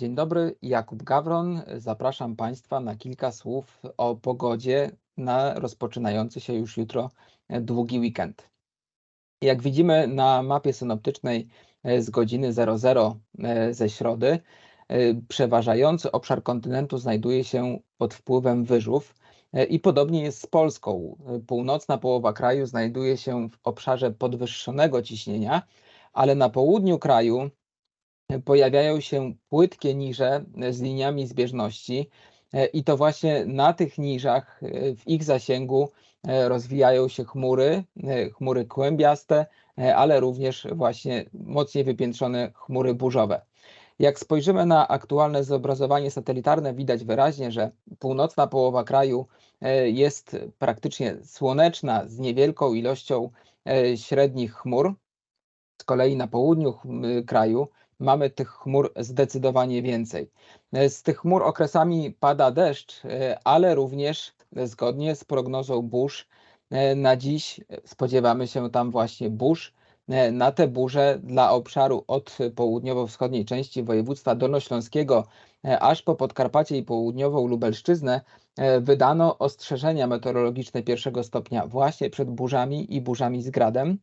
Dzień dobry, Jakub Gawron. Zapraszam Państwa na kilka słów o pogodzie na rozpoczynający się już jutro długi weekend. Jak widzimy na mapie synoptycznej z godziny 00 ze środy, przeważający obszar kontynentu znajduje się pod wpływem wyżów i podobnie jest z Polską. Północna połowa kraju znajduje się w obszarze podwyższonego ciśnienia, ale na południu kraju pojawiają się płytkie niże z liniami zbieżności i to właśnie na tych niżach w ich zasięgu rozwijają się chmury, chmury kłębiaste, ale również właśnie mocniej wypiętrzone chmury burzowe. Jak spojrzymy na aktualne zobrazowanie satelitarne, widać wyraźnie, że północna połowa kraju jest praktycznie słoneczna z niewielką ilością średnich chmur. Z kolei na południu kraju mamy tych chmur zdecydowanie więcej. Z tych chmur okresami pada deszcz, ale również zgodnie z prognozą burz na dziś spodziewamy się tam właśnie burz. Na te burze dla obszaru od południowo-wschodniej części województwa dolnośląskiego aż po Podkarpacie i południową Lubelszczyznę wydano ostrzeżenia meteorologiczne pierwszego stopnia właśnie przed burzami i burzami z gradem.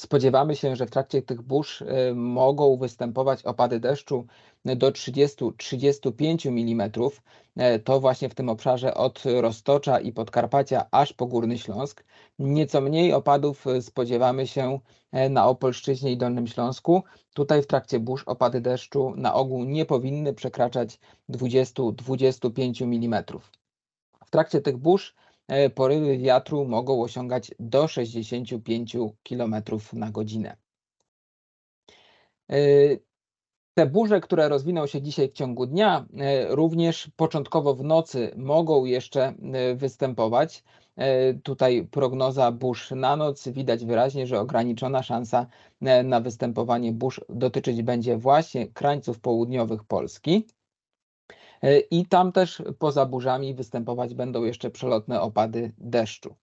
Spodziewamy się, że w trakcie tych burz y, mogą występować opady deszczu do 30-35 mm. E, to właśnie w tym obszarze od Roztocza i Podkarpacia aż po Górny Śląsk. Nieco mniej opadów y, spodziewamy się e, na Opolszczyźnie i Dolnym Śląsku. Tutaj w trakcie burz opady deszczu na ogół nie powinny przekraczać 20-25 mm. W trakcie tych burz porywy wiatru mogą osiągać do 65 km na godzinę. E, te burze, które rozwiną się dzisiaj w ciągu dnia, e, również początkowo w nocy mogą jeszcze występować. Tutaj prognoza burz na noc. Widać wyraźnie, że ograniczona szansa na występowanie burz dotyczyć będzie właśnie krańców południowych Polski. I tam też poza burzami występować będą jeszcze przelotne opady deszczu.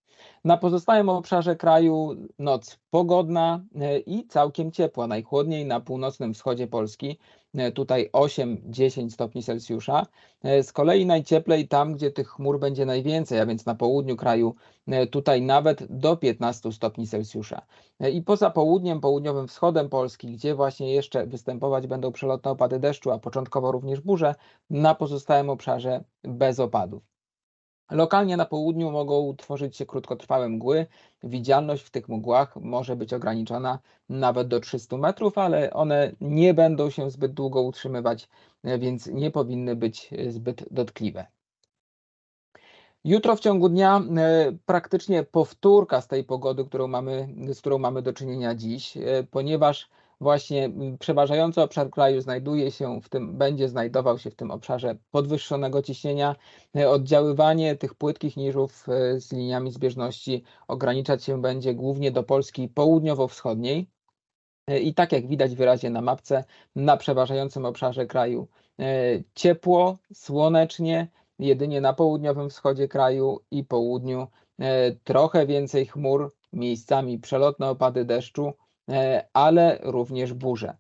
Na pozostałym obszarze kraju noc pogodna e, i całkiem ciepła, najchłodniej na północnym wschodzie Polski, e, tutaj 8-10 stopni Celsjusza. E, z kolei najcieplej tam, gdzie tych chmur będzie najwięcej, a więc na południu kraju, tutaj nawet do 15 stopni Celsjusza. I poza południem, południowym wschodem Polski, gdzie właśnie jeszcze występować będą przelotne opady deszczu, a początkowo również burze, na pozostałym obszarze bez opadów. Lokalnie na południu mogą tworzyć się krótkotrwałe mgły. Widzialność w tych mgłach może być ograniczona nawet do 300 metrów, ale one nie będą się zbyt długo utrzymywać, więc nie powinny być zbyt dotkliwe. Jutro w ciągu dnia e, praktycznie powtórka z tej pogody, którą mamy, z którą mamy do czynienia dziś, e, ponieważ właśnie przeważający obszar kraju znajduje się w tym, będzie znajdował się w tym obszarze podwyższonego ciśnienia. E, oddziaływanie tych płytkich niżów e, z liniami zbieżności ograniczać się będzie głównie do Polski południowo-wschodniej. E, I tak jak widać wyraźnie na mapce, na przeważającym obszarze kraju ciepło, słonecznie, jedynie na południowym wschodzie kraju i południu trochę więcej chmur, miejscami przelotne opady deszczu, ale również burze.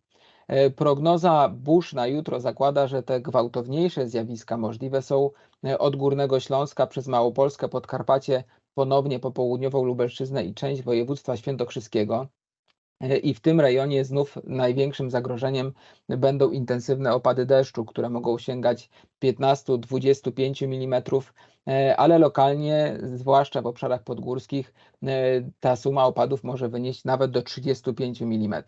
E, prognoza burz na jutro zakłada, że te gwałtowniejsze zjawiska możliwe są e, od Górnego Śląska przez Małopolskę, Podkarpacie, ponownie po południową Lubelszczyznę i część województwa świętokrzyskiego. I w tym rejonie znów największym zagrożeniem będą intensywne opady deszczu, które mogą sięgać 15-25 mm, ale lokalnie, zwłaszcza w obszarach podgórskich, ta suma opadów może wynieść nawet do 35 mm.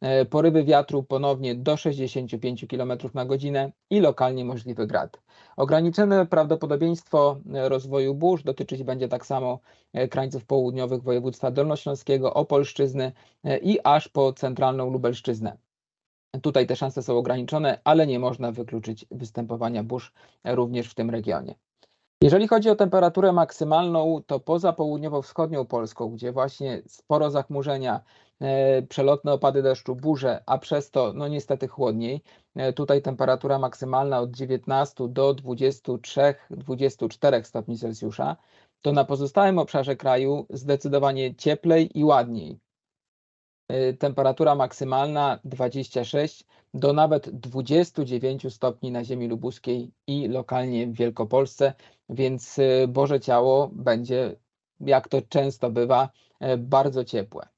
E, porywy wiatru ponownie do 65 km na godzinę i lokalnie możliwy grad. Ograniczone prawdopodobieństwo e, rozwoju burz dotyczyć będzie tak samo e, krańców południowych województwa dolnośląskiego, Opolszczyzny i aż po centralną Lubelszczyznę. Tutaj te szanse są ograniczone, ale nie można wykluczyć występowania burz również w tym regionie. Jeżeli chodzi o temperaturę maksymalną, to poza południowo-wschodnią Polską, gdzie właśnie sporo zachmurzenia, przelotne opady deszczu, burze, a przez to no niestety chłodniej, e, tutaj temperatura maksymalna od 19 do 23-24 stopni Celsjusza, to na pozostałym obszarze kraju zdecydowanie cieplej i ładniej. temperatura maksymalna 26 do nawet 29 stopni na ziemi lubuskiej i lokalnie w Wielkopolsce, więc Boże Ciało będzie, jak to często bywa, bardzo ciepłe.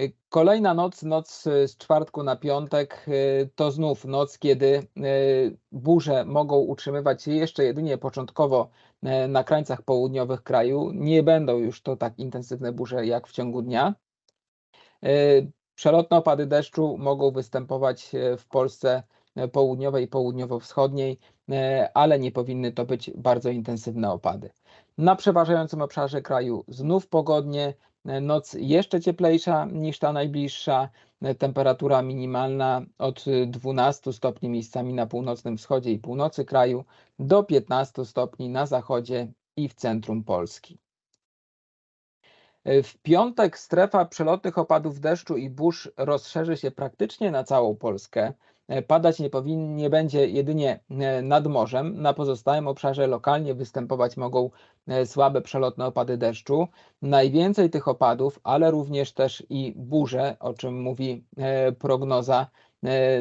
Y, kolejna noc, noc y, z czwartku na piątek, y, to znów noc, kiedy burze mogą utrzymywać się jeszcze jedynie początkowo na krańcach południowych kraju. Nie będą już to tak intensywne burze jak w ciągu dnia. Przelotne opady deszczu mogą występować w Polsce południowej i południowo-wschodniej, ale nie powinny to być bardzo intensywne opady. Na przeważającym obszarze kraju znów pogodnie, Noc jeszcze cieplejsza niż ta najbliższa. Temperatura minimalna od 12 stopni miejscami na północnym wschodzie i północy kraju do 15 stopni na zachodzie i w centrum Polski. W piątek strefa przelotnych opadów deszczu i burz rozszerzy się praktycznie na całą Polskę. E, padać nie, powinien, nie będzie jedynie e, nad morzem. Na pozostałym obszarze lokalnie występować mogą e, słabe przelotne opady deszczu. Najwięcej tych opadów, ale również też i burze, o czym mówi prognoza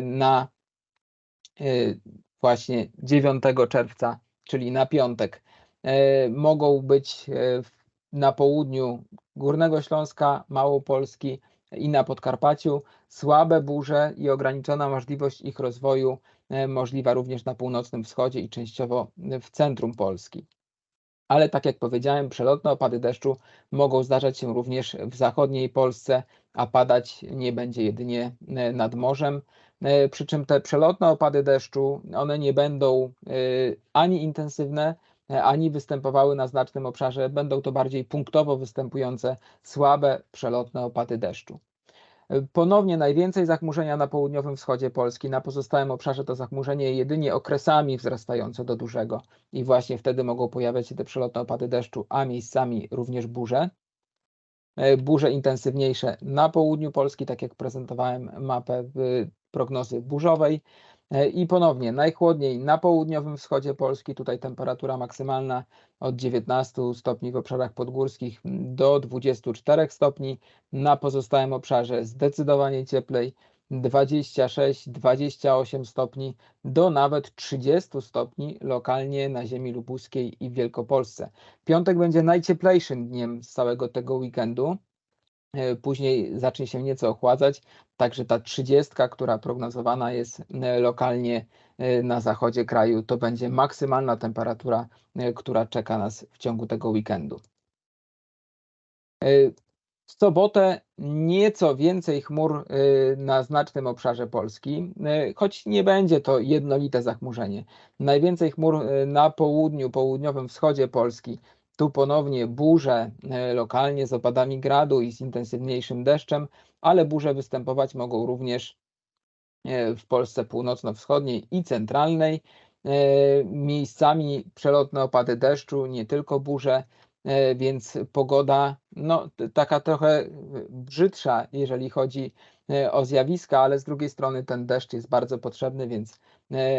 na właśnie 9 czerwca, czyli na piątek, mogą być na południu Górnego Śląska, Małopolski, i na Podkarpaciu. Słabe burze i ograniczona możliwość ich rozwoju e, możliwa również na północnym wschodzie i częściowo w centrum Polski. Ale tak jak powiedziałem, przelotne opady deszczu mogą zdarzać się również w zachodniej Polsce, a padać nie będzie jedynie e, nad morzem. E, przy czym te przelotne opady deszczu, one nie będą ani intensywne, ani występowały na znacznym obszarze. Będą to bardziej punktowo występujące słabe przelotne opady deszczu. Ponownie najwięcej zachmurzenia na południowym wschodzie Polski, na pozostałym obszarze to zachmurzenie jedynie okresami wzrastające do dużego i właśnie wtedy mogą pojawiać się te przelotne opady deszczu, a miejscami również burze. E, burze intensywniejsze na południu Polski, tak jak prezentowałem mapę prognozy burzowej, E, I ponownie najchłodniej na południowym wschodzie Polski, tutaj temperatura maksymalna od 19 stopni w obszarach podgórskich do 24 stopni, na pozostałym obszarze zdecydowanie cieplej 26-28 stopni do nawet 30 stopni lokalnie na ziemi lubuskiej i w Wielkopolsce. Piątek będzie najcieplejszym dniem z całego tego weekendu. E, później zacznie się nieco ochładzać, także ta trzydziestka, która prognozowana jest e, lokalnie e, na zachodzie kraju, to będzie maksymalna temperatura, która czeka nas w ciągu tego weekendu. W sobotę nieco więcej chmur na znacznym obszarze Polski, choć nie będzie to jednolite zachmurzenie. Najwięcej chmur na południu, południowym wschodzie Polski, tu ponownie burze e, lokalnie z opadami gradu i z intensywniejszym deszczem, ale burze występować mogą również e, w Polsce północno-wschodniej i centralnej. E, miejscami przelotne opady deszczu, nie tylko burze, więc pogoda no, taka trochę brzydsza, jeżeli chodzi o zjawiska, ale z drugiej strony ten deszcz jest bardzo potrzebny, więc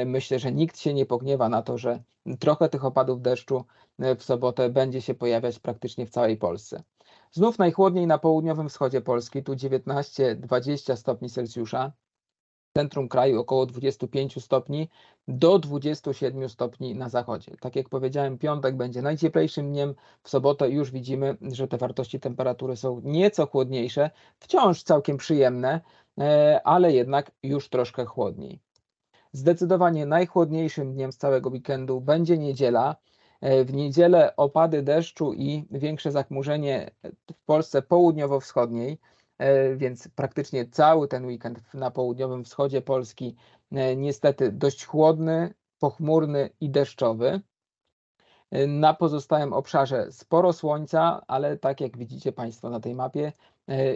myślę, że nikt się nie pogniewa na to, że trochę tych opadów deszczu E, w sobotę będzie się pojawiać praktycznie w całej Polsce. Znów najchłodniej na południowym wschodzie Polski, tu 19-20 stopni Celsjusza. Centrum kraju około 25 stopni do 27 stopni na zachodzie. Tak jak powiedziałem, piątek będzie najcieplejszym dniem. W sobotę już widzimy, że te wartości temperatury są nieco chłodniejsze, wciąż całkiem przyjemne, e, ale jednak już troszkę chłodniej. Zdecydowanie najchłodniejszym dniem z całego weekendu będzie niedziela. E, w niedzielę opady deszczu i większe zachmurzenie w Polsce południowo-wschodniej, więc praktycznie cały ten weekend na południowym wschodzie Polski e, niestety dość chłodny, pochmurny i deszczowy. Na pozostałym obszarze sporo słońca, ale tak jak widzicie Państwo na tej mapie,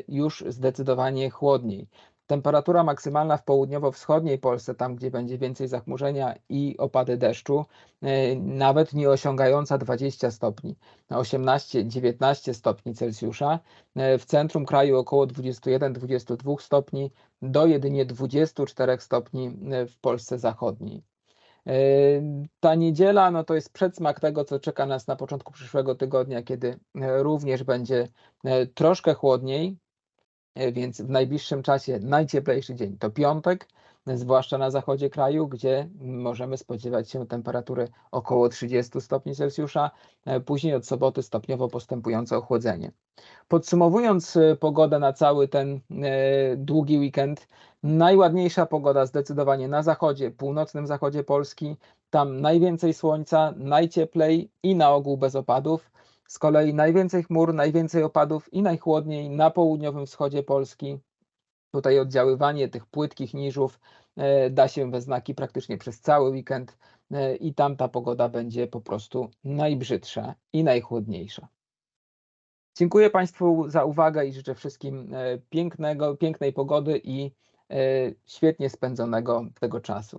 już zdecydowanie chłodniej. Temperatura maksymalna w południowo-wschodniej Polsce, tam gdzie będzie więcej zachmurzenia i opady deszczu, e, nawet nie osiągająca 20 stopni, 18-19 stopni Celsjusza. E, w centrum kraju około 21-22 stopni do jedynie 24 stopni e, w Polsce zachodniej. Ta niedziela no to jest przedsmak tego, co czeka nas na początku przyszłego tygodnia, kiedy również będzie troszkę chłodniej, więc w najbliższym czasie najcieplejszy dzień to piątek, zwłaszcza na zachodzie kraju, gdzie możemy spodziewać się temperatury około 30 stopni Celsjusza, e, później od soboty stopniowo postępujące ochłodzenie. Podsumowując e, pogodę na cały ten długi weekend, najładniejsza pogoda zdecydowanie na zachodzie, północnym zachodzie Polski, tam najwięcej słońca, najcieplej i na ogół bez opadów. Z kolei najwięcej chmur, najwięcej opadów i najchłodniej na południowym wschodzie Polski. Tutaj oddziaływanie tych płytkich niżów e, da się we znaki praktycznie przez cały weekend e, i tam ta pogoda będzie po prostu najbrzydsza i najchłodniejsza. Dziękuję Państwu za uwagę i życzę wszystkim e, pięknego, pięknej pogody i świetnie spędzonego tego czasu.